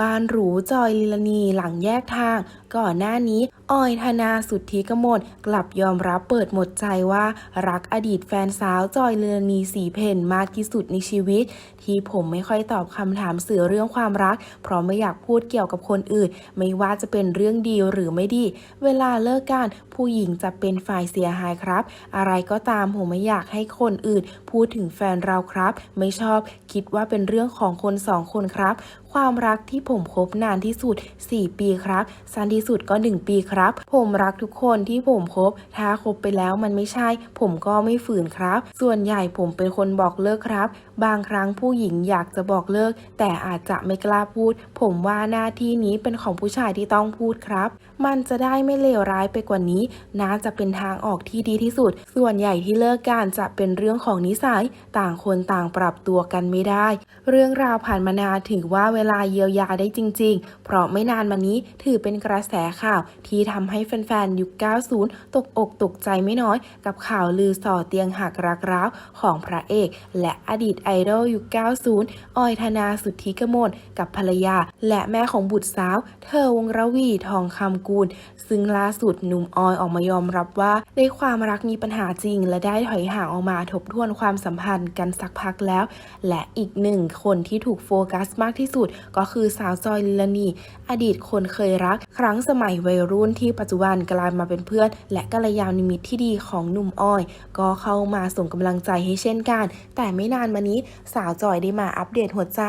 บ้านหรูจอยลิลานีหลังแยกทาง ก่อนหน้านี้ออยธนาสุทธิกมลกลับยอมรับเปิดหมดใจว่า รักอดีตแฟนสาวจอยลิลานีสีเพนมากที่สุดในชีวิต ที่ผมไม่ค่อยตอบคำถามสื่อเรื่องความรัก เพราะไม่อยากพูดเกี่ยวกับคนอื่น ไม่ว่าจะเป็นเรื่องดีหรือไม่ดี เวลาเลิกกันผู้หญิงจะเป็นฝ่ายเสียหายครับ อะไรก็ตามผมไม่อยากให้คนอื่น พูดถึงแฟนเราครับ ไม่ชอบคิดว่าเป็นเรื่องของคนสองคนครับ ความรักที่ผมคบนานที่สุด 4 ปีครับ สั้นที่สุดก็ 1 ปีครับ ผมรักทุกคนที่ผมคบ ถ้าคบไปแล้วมันไม่ใช่ ผมก็ไม่ฝืนครับ ส่วนใหญ่ผมเป็นคนบอกเลิกครับ บางครั้งผู้หญิงอยากจะบอกเลิก แต่อาจจะไม่กล้าพูด ผมว่าหน้าที่นี้เป็นของผู้ชายที่ต้องพูดครับ มันจะได้ไม่เลวร้ายไปกว่านี้ น่าจะเป็นทางออกที่ดีที่สุด ส่วนใหญ่ที่เลิกกันจะเป็นเรื่องของนิสัย ต่างคนต่างปรับตัวกันไม่ได้ เรื่องราวผ่านมานานถือว่าเวลาเยียวยาได้จริง ๆ เพราะไม่นานมานี้ถือเป็นกระแสข่าวที่ทำให้แฟนๆ ยุค 90 ตกอกตกใจไม่น้อย กับข่าวลือส่อเตียงหักรักร้าวของพระเอก และอดีตไอดอลยุค 90 ออยธนาสุทธิกมลกับภรรยา และแม่ของบุตรสาว เธอวงระวีทองคำกูล ซึ่งล่าสุดหนุ่มออยออกมายอมรับว่าได้ความรักมีปัญหาจริง และได้ถอยห่างออกมาทบทวนความสัมพันธ์กันสักพักแล้ว และอีกหนึ่งคนที่ถูกโฟกัสมากที่สุดก็คือสาวจอยลิลานี อดีตคนเคยรัก ครั้งสมัยวัยรุ่นที่ปัจจุบันกลายมาเป็นเพื่อน และกัลยาณมิตรที่ดีของหนุ่มอ้อย ก็เข้ามาส่งกำลังใจให้เช่นกัน แต่ไม่นานมานี้สาวจอยได้มาอัปเดตหัวใจ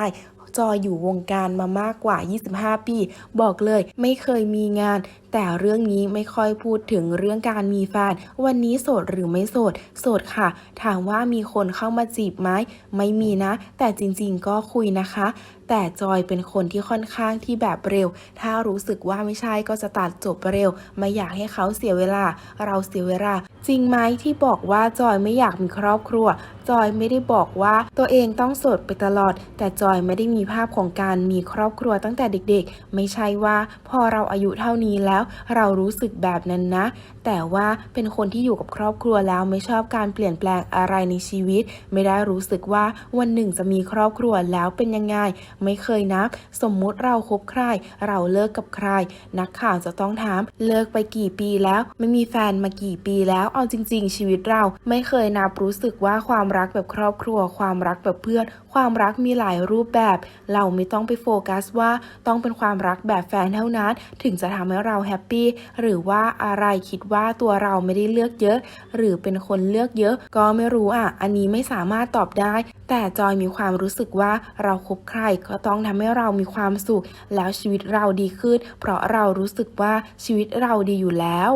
จอยอยู่วงการมามากกว่า 25 ปี บอกเลยไม่เคยมีงาน แต่เรื่องนี้ไม่ค่อยพูดถึงเรื่องการมีแฟน วันนี้โสดหรือไม่โสด โสดค่ะ ถามว่ามีคนเข้ามาจีบไหม ไม่มีนะ แต่จริงๆก็คุยนะคะ แต่จอยเป็นคนที่ค่อนข้างที่แบบเร็ว ถ้ารู้สึกว่าไม่ใช่ก็จะตัดจบเร็ว ไม่อยากให้เขาเสียเวลา เราเสียเวลา จริงไหมที่บอกว่าจอยไม่อยากมีครอบครัว จอยไม่ได้บอกว่าตัวเองต้องโสดไปตลอด แต่จอยไม่ได้มีภาพของการมีครอบครัวตั้งแต่เด็กๆ ไม่ใช่ว่าพอเราอายุเท่านี้แล้ว เรารู้สึกแบบนั้นนะ แต่ว่าเป็นคนที่อยู่กับครอบครัวแล้วไม่ชอบการเปลี่ยนแปลงอะไรในชีวิต ไม่ได้รู้สึกว่าวันหนึ่งจะมีครอบครัวแล้วเป็นยังไง ไม่เคยนับ สมมุติเราคบใคร เราเลิกกับใคร นักข่าวจะต้องถามเลิกไปกี่ปีแล้ว ไม่มีแฟนมากี่ปีแล้วเอาจริง ๆ ชีวิตเราไม่เคยนับรู้สึกว่าความรักแบบครอบครัว ความรักแบบเพื่อน ความรักมีหลายรูปแบบเราไม่ต้องไปโฟกัสว่าต้องเป็นความรักแบบแฟนเท่านั้น ถึงจะทำให้เราแฮปปี้หรือว่าอะไรคิดว่าตัวเราไม่ได้เลือกเยอะ หรือเป็นคนเลือกเยอะ ก็ไม่รู้อะ อันนี้ไม่สามารถตอบได้ แต่จอยมีความรู้สึกว่าเราคบใครก็ต้องทำให้เรามีความสุข แล้วชีวิตเราดีขึ้น เพราะเรารู้สึกว่าชีวิตเราดีอยู่แล้ว